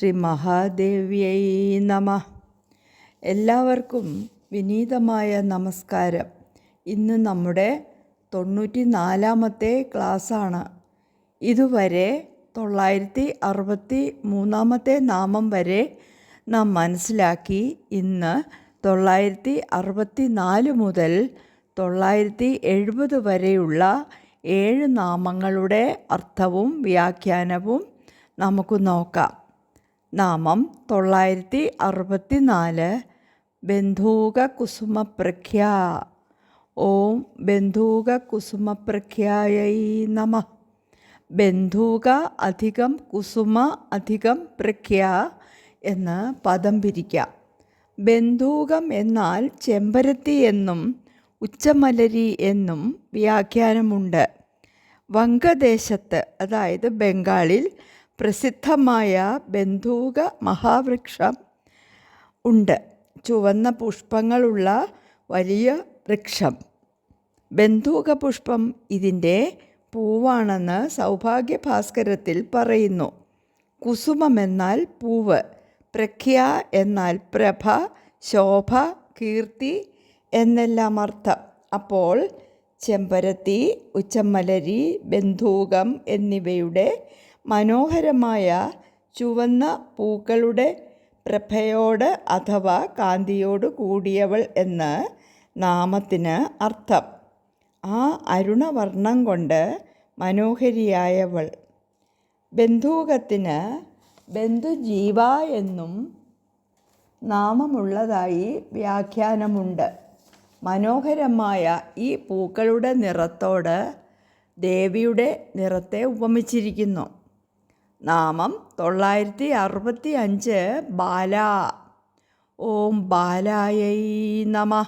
ശ്രീ മഹാദേവ്യൈ നമ. എല്ലാവർക്കും വിനീതമായ നമസ്കാരം. ഇന്ന് നമ്മുടെ തൊണ്ണൂറ്റി നാലാമത്തെ ക്ലാസ്സാണ്. ഇതുവരെ തൊള്ളായിരത്തി അറുപത്തി മൂന്നാമത്തെ നാമം വരെ നാം മനസ്സിലാക്കി ഇന്ന് തൊള്ളായിരത്തി അറുപത്തി നാല് മുതൽ തൊള്ളായിരത്തി എഴുപത് വരെയുള്ള ഏഴ് നാമങ്ങളുടെ അർത്ഥവും വ്യാഖ്യാനവും നമുക്ക് നോക്കാം. നാമം തൊള്ളായിരത്തി അറുപത്തി നാല് ബന്ധൂക കുസുമപ്രഖ്യ ഓം ബന്ധൂക കുസുമപ്രഖ്യായൈ നമ. ബന്ധൂക അധികം കുസുമ അധികം പ്രഖ്യ എന്ന് പദം പിരിക്കാം. ബന്ധൂകം എന്നാൽ ചെമ്പരത്തി എന്നും ഉച്ചമലരി എന്നും വ്യാഖ്യാനമുണ്ട്. വങ്കദേശത്ത് അതായത് ബംഗാളിൽ പ്രസിദ്ധമായ ബന്ധൂക മഹാവൃക്ഷം ഉണ്ട്. ചുവന്ന പുഷ്പങ്ങളുള്ള വലിയ വൃക്ഷം. ബന്ധൂക പുഷ്പം ഇതിന്റെ പൂവാണെന്ന് സൗഭാഗ്യ ഭാസ്കരത്തിൽ പറയുന്നു. കുസുമം എന്നാൽ പൂവ് പ്രഖ്യ എന്നാൽ പ്രഭ ശോഭ കീർത്തി എന്നെല്ലാം അർത്ഥം. അപ്പോൾ ചെമ്പരത്തി ഉച്ചമലരി ബന്ധൂകം എന്നിവയുടെ മനോഹരമായ ചുവന്ന പൂക്കളുടെ പ്രഭയോട് അഥവാ കാന്തിയോട് കൂടിയവൾ എന്ന് നാമത്തിന് അർത്ഥം. ആ അരുണവർണം കൊണ്ട് മനോഹരിയായവൾ. ബന്ധൂകത്തിന് ബന്ധുജീവ എന്നും നാമമുള്ളതായി വ്യാഖ്യാനമുണ്ട്. മനോഹരമായ ഈ പൂക്കളുടെ നിറത്തോട് ദേവിയുടെ നിറത്തെ ഉപമിച്ചിരിക്കുന്നു. നാമം തൊള്ളായിരത്തി അറുപത്തി അഞ്ച് ബാല. ഓം ബാലായൈ നമ.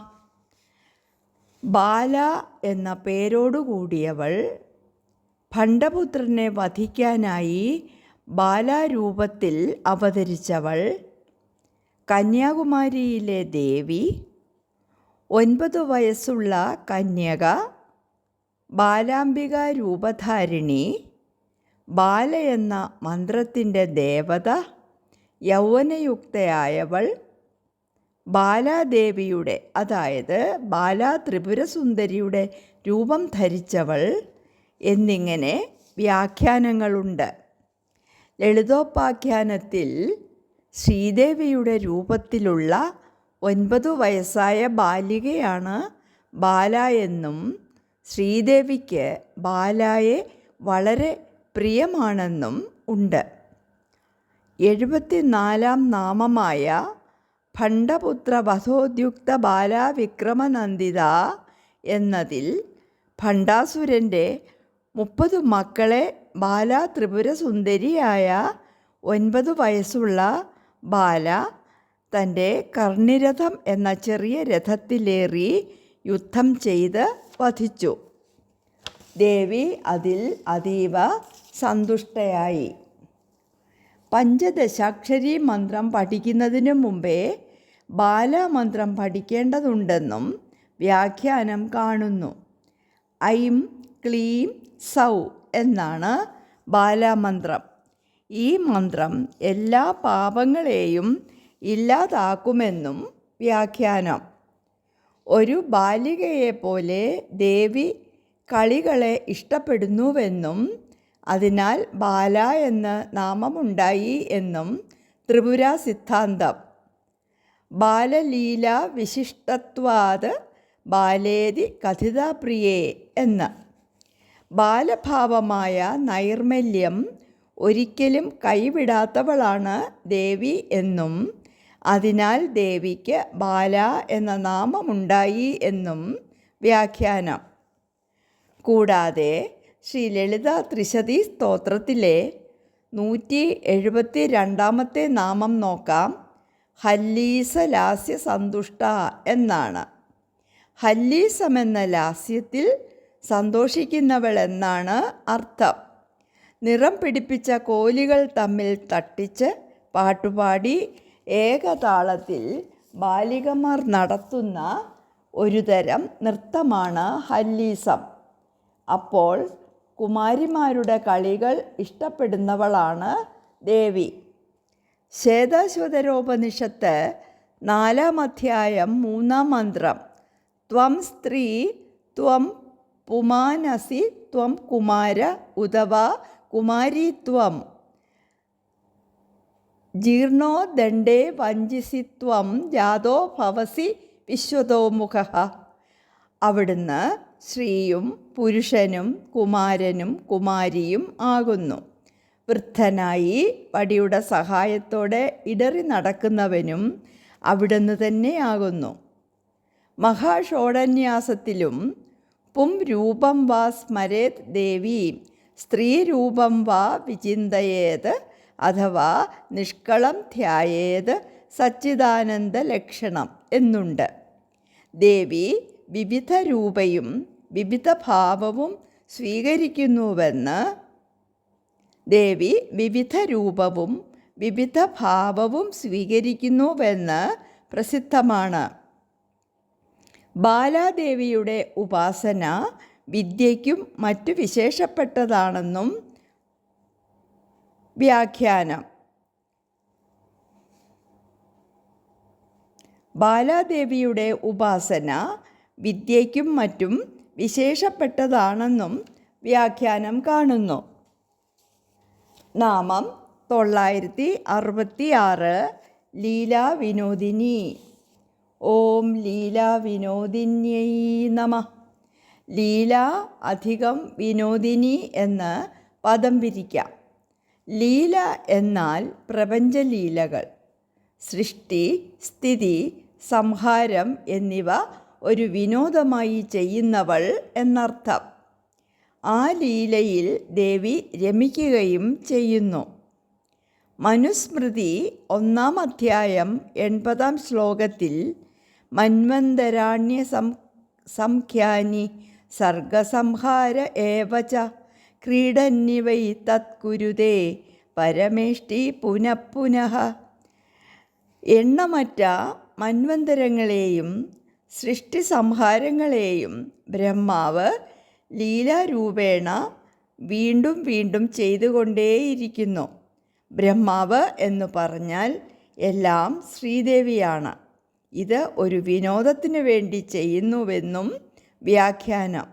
ബാല എന്ന പേരോടുകൂടിയവൾ ഭണ്ഡപുത്രനെ വധിക്കാനായി ബാലാരൂപത്തിൽ അവതരിച്ചവൾ. കന്യാകുമാരിയിലെ ദേവി. ഒൻപത് വയസ്സുള്ള കന്യക. ബാലാംബിക രൂപധാരിണി ബാല എന്ന മന്ത്രത്തിന്റെ ദേവത യൗവനയുക്തയായവൾ ബാലാദേവിയുടെ അതായത് ബാലാ ത്രിപുരസുന്ദരിയുടെ രൂപം ധരിച്ചവൾ എന്നിങ്ങനെ വ്യാഖ്യാനങ്ങളുണ്ട്. ലളിതോപാഖ്യാനത്തിൽ ശ്രീദേവിയുടെ രൂപത്തിലുള്ള ഒൻപത് വയസ്സായ ബാലികയാണ് ബാല എന്നും ശ്രീദേവിക്ക് ബാലായെ വളരെ പ്രിയമാണെന്നും ഉണ്ട്. എഴുപത്തിനാലാം നാമമായ ഭണ്ഡപുത്ര വധോദ്യുക്ത ബാലാവിക്രമനന്ദിത എന്നതിൽ ഭണ്ഡാസുരന്റെ മുപ്പത് മക്കളെ ബാല ത്രിപുരസുന്ദരിയായ ഒൻപത് വയസ്സുള്ള ബാല തന്റെ കർണിരഥം എന്ന ചെറിയ രഥത്തിലേറി യുദ്ധം ചെയ്ത് വധിച്ചു. ദേവി അതിൽ അതീവ സന്തുഷ്ടയായി. പഞ്ചദശാക്ഷരി മന്ത്രം പഠിക്കുന്നതിന് മുമ്പേ ബാലമന്ത്രം പഠിക്കേണ്ടതുണ്ടെന്നും വ്യാഖ്യാനം കാണുന്നു. ഐം ക്ലീം സൗ എന്നാണ് ബാലമന്ത്രം. ഈ മന്ത്രം എല്ലാ പാപങ്ങളെയും ഇല്ലാതാക്കുമെന്നും വ്യാഖ്യാനം. ഒരു ബാലികയെപ്പോലെ ദേവി കളികളെ ഇഷ്ടപ്പെടുന്നുവെന്നും അതിനാൽ ബാല എന്ന് നാമമുണ്ടായി എന്നും ത്രിപുര സിദ്ധാന്തം. ബാലലീല വിശിഷ്ടത്വാത് ബാലേതി കഥിതാപ്രിയേ എന്ന്. ബാലഭാവമായ നൈർമല്യം ഒരിക്കലും കൈവിടാത്തവളാണ് ദേവി എന്നും അതിനാൽ ദേവിക്ക് ബാല എന്ന നാമമുണ്ടായി എന്നും വ്യാഖ്യാനം. കൂടാതെ ശ്രീ ലളിത ത്രിശതി സ്തോത്രത്തിലെ നൂറ്റി എഴുപത്തി രണ്ടാമത്തെ നാമം നോക്കാം. ഹല്ലീസ ലാസ്യ സന്തുഷ്ട എന്നാണ്. ഹല്ലീസം എന്ന ലാസ്യത്തിൽ സന്തോഷിക്കുന്നവൾ എന്നാണ് അർത്ഥം. നിറം പിടിപ്പിച്ച കോലികൾ തമ്മിൽ തട്ടിച്ച് പാട്ടുപാടി ഏകതാളത്തിൽ ബാലികമാർ നടത്തുന്ന ഒരുതരം നൃത്തമാണ് ഹല്ലീസം. അപ്പോൾ കുമാരിമാരുടെ കളികൾ ഇഷ്ടപ്പെടുന്നവളാണ് ദേവി. ശ്വേതാശ്വതരോപനിഷത്ത് നാലാം അധ്യായം മൂന്നാം മന്ത്രം. ത്വം സ്ത്രീ ത്വം പുമാനസി ത്വം കുമാര ഉദവ കുമാരി ത്വം. ജീർണോ ദണ്ഡേ വഞ്ചിസി ത്വം ജാതോ ഭവസി വിശ്വതോമുഖ അവിടുന്ന് സ്ത്രീയും പുരുഷനും കുമാരനും കുമാരിയും ആകുന്നു. വൃദ്ധനായി വടിയുടെ സഹായത്തോടെ ഇടറി നടക്കുന്നവനും അവിടുന്ന് തന്നെയാകുന്നു. മഹാഷോടന്യാസത്തിലും പും രൂപം വാ സ്മരേത് ദേവി സ്ത്രീരൂപം വാ വിചിന്തയേത് അഥവാ നിഷ്കളം ധ്യായേത് സച്ചിദാനന്ദ ലക്ഷണം എന്നുണ്ട്. ദേവി വിവിധ രൂപയും വിവിധ ഭാവവും സ്വീകരിക്കുന്നുവെന്ന് ദേവി വിവിധ രൂപവും വിവിധ ഭാവവും സ്വീകരിക്കുന്നുവെന്ന് പ്രസിദ്ധമാണ്. ബാലാദേവിയുടെ ഉപാസന വിദ്യയ്ക്കും മറ്റു വിശേഷപ്പെട്ടതാണെന്നും വ്യാഖ്യാനം. ബാലാദേവിയുടെ ഉപാസന വിദ്യയ്ക്കും മറ്റും വിശേഷപ്പെട്ടതാണെന്നും വ്യാഖ്യാനം കാണുന്നു. നാമം തൊള്ളായിരത്തി അറുപത്തി ആറ് ലീലാ വിനോദിനി ഓം ലീലാ വിനോദിന്യൈ നമ. ലീല അധികം വിനോദിനി എന്ന് പദം പിരിക്കാം. ലീല എന്നാൽ പ്രപഞ്ചലീലകൾ. സൃഷ്ടി സ്ഥിതി സംഹാരം എന്നിവ ഒരു വിനോദമായി ചെയ്യുന്നവൾ എന്നർത്ഥം. ആ ലീലയിൽ ദേവി രമിക്കുകയും ചെയ്യുന്നു. മനുസ്മൃതി ഒന്നാം അധ്യായം എൺപതാം ശ്ലോകത്തിൽ മന്വന്തരാണ്യ സം സംഖ്യാനി സർഗസംഹാര ഏവച ക്രീഡന്യവൈ തത്കുരുതേ പരമേഷ്ടി പുനഃപുനഃ. എണ്ണമറ്റ മന്വന്തരങ്ങളെയും സൃഷ്ടി സംഹാരങ്ങളെയും ബ്രഹ്മാവ് ലീലാരൂപേണ വീണ്ടും വീണ്ടും ചെയ്തുകൊണ്ടേയിരിക്കുന്നു. ബ്രഹ്മാവ് എന്ന് പറഞ്ഞാൽ എല്ലാം ശ്രീദേവിയാണ്. ഇത് ഒരു വിനോദത്തിനു വേണ്ടി ചെയ്യുന്നുവെന്നും വ്യാഖ്യാനം.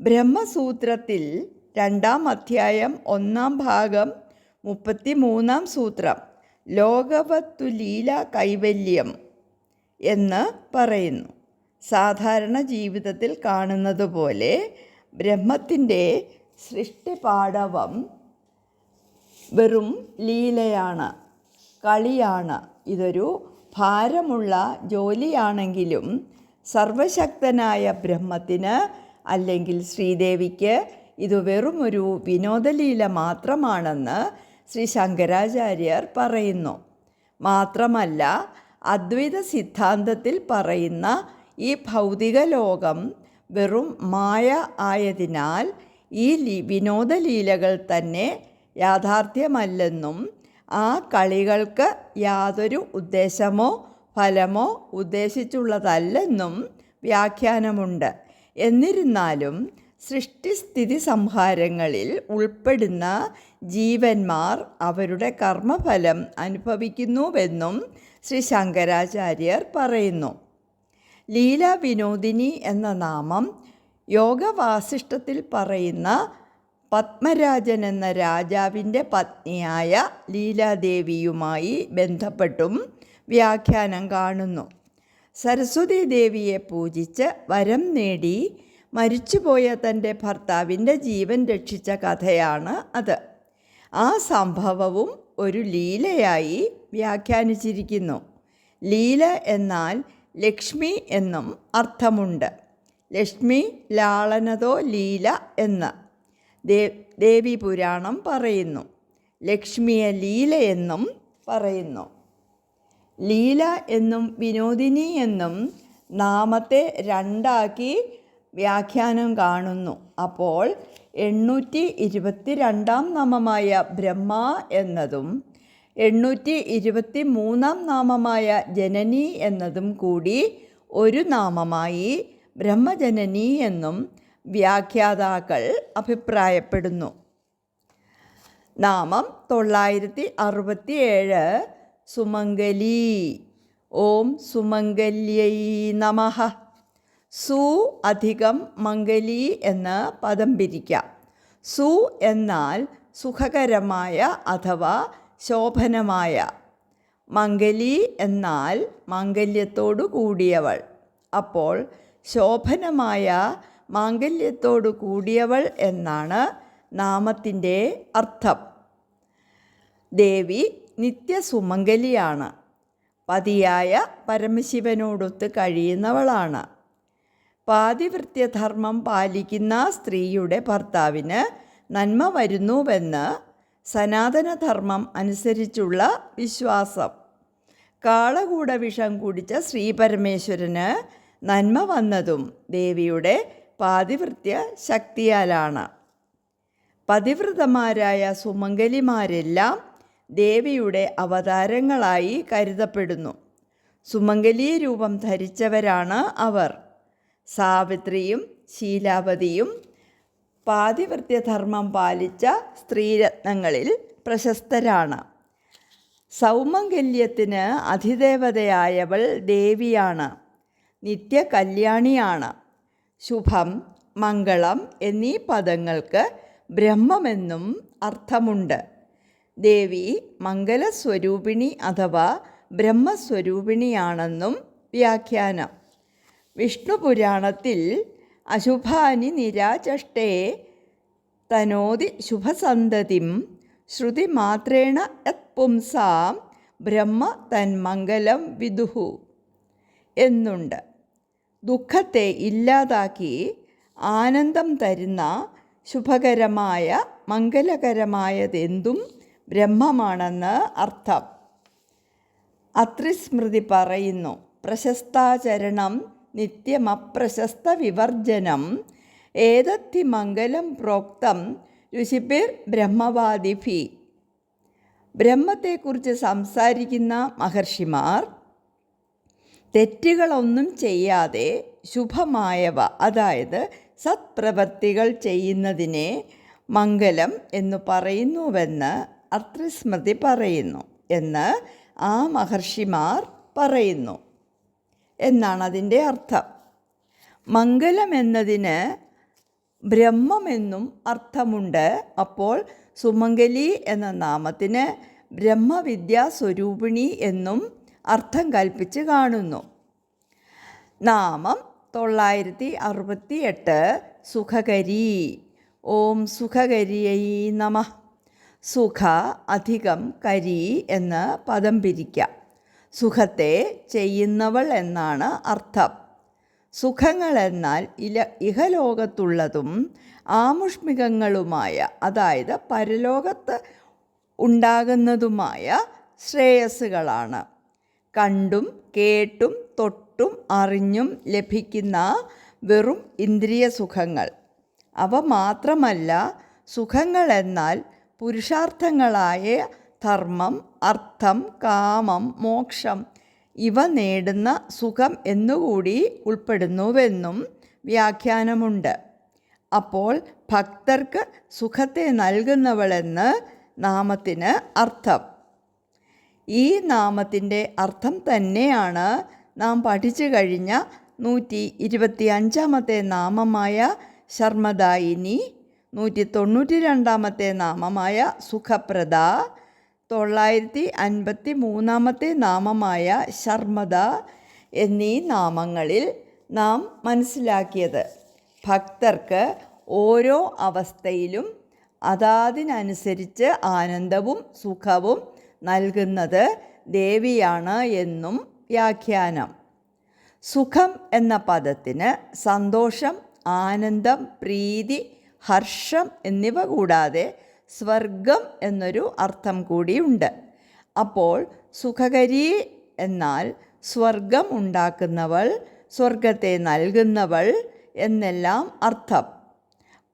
ബ്രഹ്മസൂത്രത്തിൽ രണ്ടാം അധ്യായം ഒന്നാം ഭാഗം മുപ്പത്തി മൂന്നാം സൂത്രം ലോകവത്തു ലീല കൈവല്യം എന്ന് പറയുന്നു. സാധാരണ ജീവിതത്തിൽ കാണുന്നത് പോലെ ബ്രഹ്മത്തിന്റെ സൃഷ്ടിപാടവം വെറും ലീലയാണ് കളിയാണ്. ഇതൊരു ഭാരമുള്ള ജോലിയാണെങ്കിലും സർവശക്തനായ ബ്രഹ്മത്തിന് അല്ലെങ്കിൽ ശ്രീദേവിക്ക് ഇത് വെറുമൊരു വിനോദലീല മാത്രമാണെന്ന് ശ്രീ ശങ്കരാചാര്യർ പറയുന്നു. മാത്രമല്ല അദ്വൈത സിദ്ധാന്തത്തിൽ പറയുന്ന ഈ ഭൗതിക ലോകം വെറും മായ ആയതിനാൽ ഈ വിനോദലീലകൾ തന്നെ യാഥാർത്ഥ്യമല്ലെന്നും ആ കളികൾക്ക് യാതൊരു ഉദ്ദേശമോ ഫലമോ ഉദ്ദേശിച്ചുള്ളതല്ലെന്നും വ്യാഖ്യാനമുണ്ട്. എന്നിരുന്നാലും സൃഷ്ടിസ്ഥിതി സംഹാരങ്ങളിൽ ഉൾപ്പെടുന്ന ജീവന്മാർ അവരുടെ കർമ്മഫലം അനുഭവിക്കുന്നുവെന്നും ശ്രീ ശങ്കരാചാര്യർ പറയുന്നു. ലീല വിനോദിനി എന്ന നാമം യോഗവാസിഷ്ടത്തിൽ പറയുന്ന പത്മരാജൻ എന്ന രാജാവിന്റെ പത്നിയായ ലീലാദേവിയുമായി ബന്ധപ്പെട്ടും വ്യാഖ്യാനം കാണുന്നു. സരസ്വതി ദേവിയെ പൂജിച്ച് വരം നേടി മരിച്ചുപോയ തന്റെ ഭർത്താവിന്റെ ജീവൻ രക്ഷിച്ച കഥയാണ് അത്. ആ സംഭവവും ഒരു ലീലയായി വ്യാഖ്യാനിച്ചിരിക്കുന്നു. ലീല എന്നാൽ ലക്ഷ്മി എന്നും അർത്ഥമുണ്ട്. ലക്ഷ്മി ലാളനതോ ലീല എന്ന് ദേ ദേവി പുരാണം പറയുന്നു. ലക്ഷ്മിയെ ലീല എന്നും പറയുന്നു. ലീല എന്നും വിനോദിനി എന്നും നാമത്തെ രണ്ടാക്കി വ്യാഖ്യാനം കാണുന്നു. അപ്പോൾ എണ്ണൂറ്റി ഇരുപത്തി രണ്ടാം നാമമായ ബ്രഹ്മ എന്നതും എണ്ണൂറ്റി ഇരുപത്തി മൂന്നാം നാമമായ ജനനി എന്നതും കൂടി ഒരു നാമമായി ബ്രഹ്മജനനി എന്നും വ്യാഖ്യാതാക്കൾ അഭിപ്രായപ്പെടുന്നു. നാമം തൊള്ളായിരത്തി അറുപത്തി ഏഴ് സുമംഗലി. ഓം സുമംഗല്യൈ നമഃ. സു അധികം മംഗലി എന്ന് പദം പിരിക്കാം. സു എന്നാൽ സുഖകരമായ അഥവാ ശോഭനമായ. മംഗലി എന്നാൽ മാംഗല്യത്തോടു കൂടിയവൾ. അപ്പോൾ ശോഭനമായ മാംഗല്യത്തോടു കൂടിയവൾ എന്നാണ് നാമത്തിന്റെ അർത്ഥം. ദേവി നിത്യസുമംഗലിയാണ്. പതിയായ പരമശിവനോടൊത്ത് കഴിയുന്നവളാണ്. പാതിവൃത്യധർമ്മം പാലിക്കുന്ന സ്ത്രീയുടെ ഭർത്താവിന് നന്മ വരുന്നുവെന്ന് സനാതനധർമ്മം അനുസരിച്ചുള്ള വിശ്വാസം. കാളകൂട വിഷം കുടിച്ച ശ്രീപരമേശ്വരന് നന്മ വന്നതും ദേവിയുടെ പാതിവൃത്യ ശക്തിയാലാണ്. പതിവ്രതമാരായ സുമംഗലിമാരെല്ലാം ദേവിയുടെ അവതാരങ്ങളായി കരുതപ്പെടുന്നു. സുമംഗലീ രൂപം ധരിച്ചവരാണ് അവർ. സാവിത്രിയും ശീലാവതിയും പാതിവൃത്യധർമ്മം പാലിച്ച സ്ത്രീരത്നങ്ങളിൽ പ്രശസ്തരാണ്. സൗമംഗല്യത്തിന് അധിദേവതയായവൾ ദേവിയാണ്. നിത്യകല്യാണിയാണ്. ശുഭം മംഗളം എന്നീ പദങ്ങൾക്ക് ബ്രഹ്മമെന്നും അർത്ഥമുണ്ട്. ദേവി മംഗലസ്വരൂപിണി അഥവാ ബ്രഹ്മസ്വരൂപിണിയാണെന്നും വ്യാഖ്യാനം. വിഷ്ണു പുരാണത്തിൽ അശുഭാനി നിരാചഷ്ടേ തനോതി ശുഭസന്തതിം ശ്രുതിമാത്രേണ യത് പുംസാം ബ്രഹ്മ തന്മംഗലം വിദുഹു. എന്നുണ്ട്. ദുഃഖത്തെ ഇല്ലാതാക്കി ആനന്ദം തരുന്ന ശുഭകരമായ മംഗലകരമായതെന്തും ബ്രഹ്മമാണെന്ന് അർത്ഥം. അത്രിസ്മൃതി പറയുന്നു പ്രശസ്താചരണം നിത്യമപ്രശസ്ത വിവർജനം. ഏതത്തി മംഗലം പ്രോക്തം രുചിപിർ ബ്രഹ്മവാദിഭി. ബ്രഹ്മത്തെക്കുറിച്ച് സംസാരിക്കുന്ന മഹർഷിമാർ തെറ്റുകളൊന്നും ചെയ്യാതെ ശുഭമായവ അതായത് സത്പ്രവർത്തികൾ ചെയ്യുന്നതിനെ മംഗലം എന്ന് പറയുന്നുവെന്ന് അത്രിസ്മൃതി പറയുന്നു എന്ന് ആ മഹർഷിമാർ പറയുന്നു. എന്നാണ് അതിന്റെ അർത്ഥം. മംഗലം എന്നതിന് ബ്രഹ്മമെന്നും അർത്ഥമുണ്ട്. അപ്പോൾ സുമംഗലി എന്ന നാമത്തിന് ബ്രഹ്മവിദ്യാസ്വരൂപിണി എന്നും അർത്ഥം കൽപ്പിച്ച് കാണുന്നു. നാമം തൊള്ളായിരത്തി അറുപത്തി എട്ട് സുഖകരി. ഓം സുഖകരിയൈ നമ. സുഖ അധികം കരി എന്ന് പദം പിരിക്കാം. സുഖത്തെ ചെയ്യുന്നവൾ എന്നാണ് അർത്ഥം. സുഖങ്ങളെന്നാൽ ഇല ഇഹലോകത്തുള്ളതും ആമുഷ്മികങ്ങളുമായ അതായത് പരലോകത്ത് ഉണ്ടാകുന്നതുമായ ശ്രേയസ്സുകളാണ്. കണ്ടും കേട്ടും തൊട്ടും അറിഞ്ഞും ലഭിക്കുന്ന വെറും ഇന്ദ്രിയ സുഖങ്ങൾ. അവ മാത്രമല്ല സുഖങ്ങളെന്നാൽ പുരുഷാർത്ഥങ്ങളായ ധർമ്മം അർത്ഥം കാമം മോക്ഷം ഇവ നേടുന്ന സുഖം എന്നുകൂടി ഉൾപ്പെടുന്നുവെന്നും വ്യാഖ്യാനമുണ്ട്. അപ്പോൾ ഭക്തർക്ക് സുഖത്തെ നൽകുന്നവളെന്ന് നാമത്തിന് അർത്ഥം. ഈ നാമത്തിന്റെ അർത്ഥം തന്നെയാണ് നാം പഠിച്ചു കഴിഞ്ഞ നൂറ്റി ഇരുപത്തി അഞ്ചാമത്തെ നാമമായ ശർമ്മദായിനി നൂറ്റി തൊണ്ണൂറ്റി രണ്ടാമത്തെ നാമമായ സുഖപ്രദ തൊള്ളായിരത്തി അൻപത്തി മൂന്നാമത്തെ നാമമായ ശർമ്മദ എന്നീ നാമങ്ങളിൽ നാം മനസ്സിലാക്കിയത്. ഭക്തർക്ക് ഓരോ അവസ്ഥയിലും അതാതിനനുസരിച്ച് ആനന്ദവും സുഖവും നൽകുന്നത് ദേവിയാണ് എന്നും വ്യാഖ്യാനം. സുഖം എന്ന പദത്തിന് സന്തോഷം ആനന്ദം പ്രീതി ഹർഷം എന്നിവ കൂടാതെ സ്വർഗം എന്നൊരു അർത്ഥം കൂടിയുണ്ട്. അപ്പോൾ സുഖകരി എന്നാൽ സ്വർഗം ഉണ്ടാക്കുന്നവൾ സ്വർഗത്തെ നൽകുന്നവൾ എന്നെല്ലാം അർത്ഥം.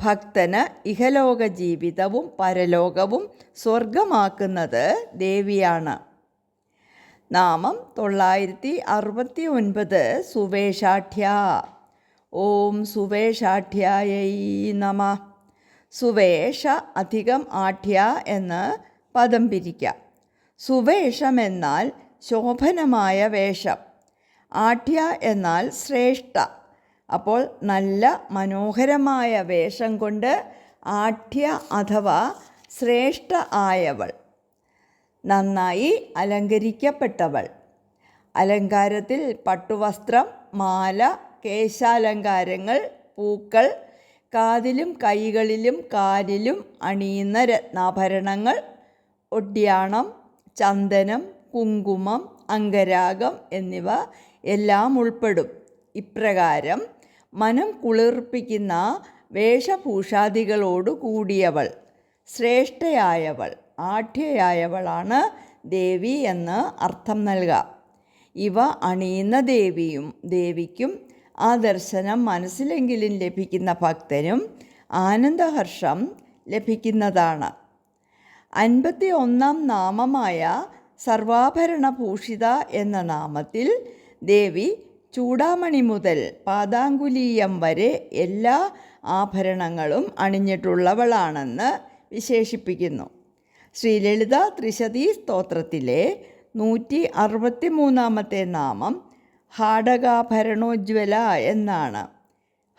ഭക്തന് ഇഹലോക ജീവിതവും പരലോകവും സ്വർഗമാക്കുന്നത് ദേവിയാണ്. നാമം തൊള്ളായിരത്തി അറുപത്തി ഒൻപത് സുവേഷാഠ്യ. ഓം സുവേഷാഠ്യായൈ നമ. സുവേഷ അധികം ആഠ്യ എന്ന് പദം പിരിക്കാം. സുവേഷം എന്നാൽ ശോഭനമായ വേഷം. ആഠ്യ എന്നാൽ ശ്രേഷ്ഠ. അപ്പോൾ നല്ല മനോഹരമായ വേഷം കൊണ്ട് ആഠ്യ അഥവാ ശ്രേഷ്ഠ ആയവൾ. നന്നായി അലങ്കരിക്കപ്പെട്ടവൾ. അലങ്കാരത്തിൽ പട്ടുവസ്ത്രം മാല കേശാലങ്കാരങ്ങൾ പൂക്കൾ കാതിലും കൈകളിലും കാലിലും അണിയുന്ന രത്നാഭരണങ്ങൾ ഒട്ടിയാണം ചന്ദനം കുങ്കുമം അങ്കരാഗം എന്നിവ എല്ലാം ഉൾപ്പെടും. ഇപ്രകാരം മനം കുളിർപ്പിക്കുന്ന വേഷഭൂഷാദികളോട് കൂടിയവൾ ശ്രേഷ്ഠയായവൾ ആഠ്യയായവളാണ് ദേവി എന്ന് അർത്ഥം നൽകാം. ഇവ അണിയുന്ന ദേവിയും ദേവിക്കും ആ ദർശനം മനസ്സിലെങ്കിലും ലഭിക്കുന്ന ഭക്തനും ആനന്ദഹർഷം ലഭിക്കുന്നതാണ്. അൻപത്തി ഒന്നാം നാമമായ സർവാഭരണ ഭൂഷിത എന്ന നാമത്തിൽ ദേവി ചൂടാമണി മുതൽ പാതാങ്കുലീയം വരെ എല്ലാ ആഭരണങ്ങളും അണിഞ്ഞിട്ടുള്ളവളാണെന്ന് വിശേഷിപ്പിക്കുന്നു. ശ്രീലളിത ത്രിശതീ സ്തോത്രത്തിലെ നൂറ്റി അറുപത്തി മൂന്നാമത്തെ നാമം ഹാടകാഭരണോജ്വല എന്നാണ്.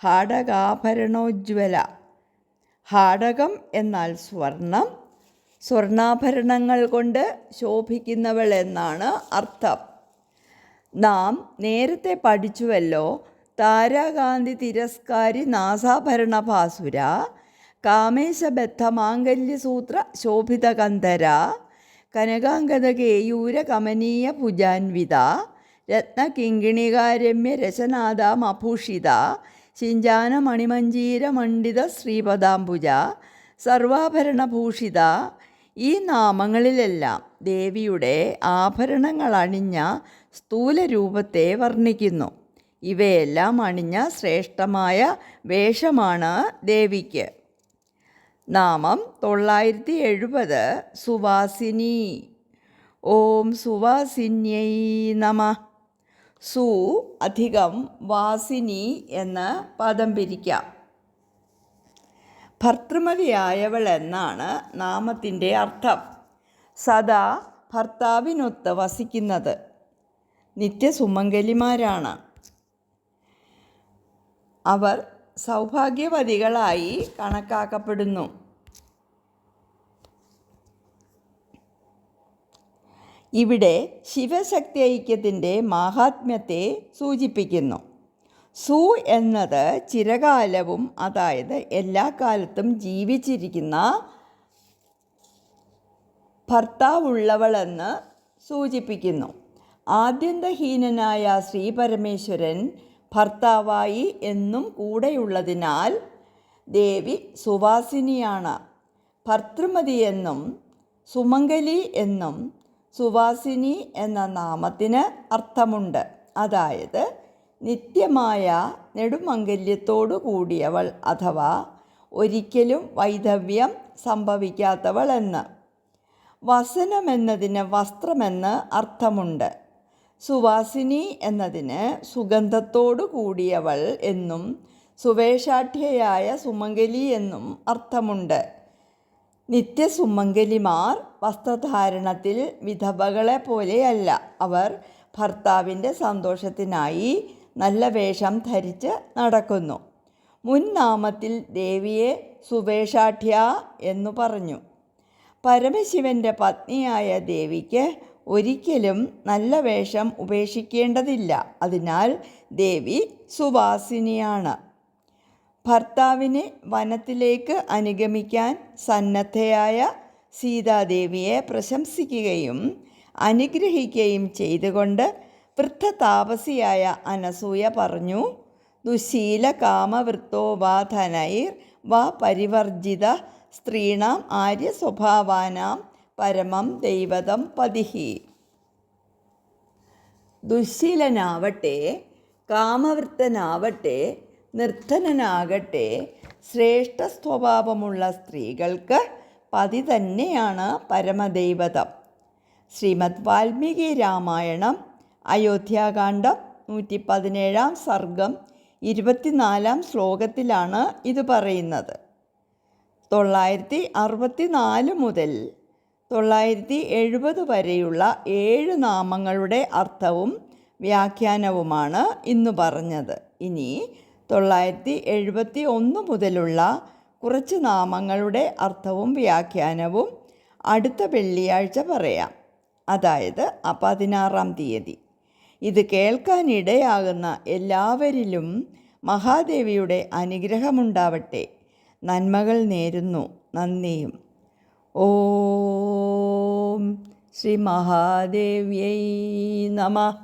ഹാടകാഭരണോജ്വല. ഹാടകം എന്നാൽ സ്വർണം. സ്വർണാഭരണങ്ങൾ കൊണ്ട് ശോഭിക്കുന്നവൾ എന്നാണ് അർത്ഥം. നാം നേരത്തെ പഠിച്ചുവല്ലോ താരാകാന്തി തിരസ്കാരി നാസാഭരണ ഭാസുര കാമേശബദ്ധ മാംഗല്യസൂത്ര ശോഭിതകന്ധര കനകാംഗത കേയൂര കമനീയ ഭുജാൻവിത രത്നകിങ്കിണികാരമ്യ രശനാദാം അഭൂഷിത ശിഞ്ചാന മണിമഞ്ജീര മണ്ഡിത ശ്രീപദാംബുജ സർവാഭരണഭൂഷിത. ഈ നാമങ്ങളിലെല്ലാം ദേവിയുടെ ആഭരണങ്ങൾ അണിഞ്ഞ സ്ഥൂല രൂപത്തെ വർണിക്കുന്നു. ഇവയെല്ലാം അണിഞ്ഞ ശ്രേഷ്ഠമായ വേഷമാണ് ദേവിക്ക്. നാമം തൊള്ളായിരത്തി എഴുപത് സുവാസിനി. ഓം സുവാസിന്യൈ നമ. സു അധികം വാസിനി എന്ന് പദം പിരിക്കാം. ഭർത്തൃമതിയായവൾ എന്നാണ് നാമത്തിന്റെ അർത്ഥം. സദാ ഭർത്താവിനൊത്ത് വസിക്കുന്നത്. നിത്യസുമംഗലിമാരാണ്. അവർ സൗഭാഗ്യവതികളായി കണക്കാക്കപ്പെടുന്നു. ഇവിടെ ശിവശക്തി ഐക്യത്തിന്റെ മാഹാത്മ്യത്തെ സൂചിപ്പിക്കുന്നു. സു എന്നത് ചിരകാലവും അതായത് എല്ലാ കാലത്തും ജീവിച്ചിരിക്കുന്ന ഭർത്താവുള്ളവളെന്ന് സൂചിപ്പിക്കുന്നു. ആദ്യന്തഹീനനായ ശ്രീ പരമേശ്വരൻ ഭർത്താവായി എന്നും കൂടെയുള്ളതിനാൽ ദേവി സുവാസിനിയാണ്. ഭർത്തൃമതി എന്നും സുമംഗലി എന്നും സുവാസിനി എന്ന നാമത്തിന് അർത്ഥമുണ്ട്. അതായത് നിത്യമായ നെടുമംഗല്യത്തോടു കൂടിയവൾ അഥവാ ഒരിക്കലും വൈധവ്യം സംഭവിക്കാത്തവൾ എന്ന് വസനമെന്നതിന് വസ്ത്രമെന്ന് അർത്ഥമുണ്ട്. സുവാസിനി എന്നതിന് സുഗന്ധത്തോടു കൂടിയവൾ എന്നും സുവേഷാഠ്യയായ സുമംഗലി എന്നും അർത്ഥമുണ്ട്. നിത്യസുമംഗലിമാർ വസ്ത്രധാരണത്തിൽ വിധവകളെ പോലെയല്ല. അവർ ഭർത്താവിന്റെ സന്തോഷത്തിനായി നല്ല വേഷം ധരിച്ച് നടക്കുന്നു. മുൻനാമത്തിൽ ദേവിയെ സുവേഷാഠ്യ എന്നു പറഞ്ഞു. പരമശിവന്റെ പത്നിയായ ദേവിക്ക് ഒരിക്കലും നല്ല വേഷം ഉപേക്ഷിക്കേണ്ടതില്ല. അതിനാൽ ദേവി സുവാസിനിയാണ്. ഭർത്താവിനെ വനത്തിലേക്ക് അനുഗമിക്കാൻ സന്നദ്ധയായ സീതാദേവിയെ പ്രശംസിക്കുകയും അനുഗ്രഹിക്കുകയും ചെയ്തുകൊണ്ട് വൃദ്ധ താപസിയായ അനസൂയ പറഞ്ഞു ദുശീല കാമവൃത്തോ വാ ധനൈർ വാ പരിവർജിത സ്ത്രീണാം ആര്യ സ്വഭാവാനാം പരമം ദൈവതം പതിഹി. ദുശീലനാവട്ടെ കാമവൃത്തനാവട്ടെ നിർധനനാകട്ടെ ശ്രേഷ്ഠ സ്വഭാവമുള്ള സ്ത്രീകൾക്ക് പതി തന്നെയാണ് പരമദൈവതം. ശ്രീമദ് വാൽമീകി രാമായണം അയോധ്യാകാന്ഡം നൂറ്റി പതിനേഴാം സർഗം ഇരുപത്തിനാലാം ശ്ലോകത്തിലാണ് ഇത് പറയുന്നത്. തൊള്ളായിരത്തി അറുപത്തി നാല് മുതൽ തൊള്ളായിരത്തി എഴുപത് വരെയുള്ള ഏഴ് നാമങ്ങളുടെ അർത്ഥവും വ്യാഖ്യാനവുമാണ് ഇന്ന് പറഞ്ഞത്. ഇനി തൊള്ളായിരത്തി എഴുപത്തി ഒന്ന് മുതലുള്ള കുറച്ച് നാമങ്ങളുടെ അർത്ഥവും വ്യാഖ്യാനവും അടുത്ത വെള്ളിയാഴ്ച പറയാം. അതായത് പതിനാറാം തീയതി. ഇത് കേൾക്കാനിടയാകുന്ന എല്ലാവരിലും മഹാദേവിയുടെ അനുഗ്രഹമുണ്ടാവട്ടെ. നന്മകൾ നേരുന്നു. നന്ദിയും. ഓം ശ്രീ മഹാദേവ്യൈ നമ.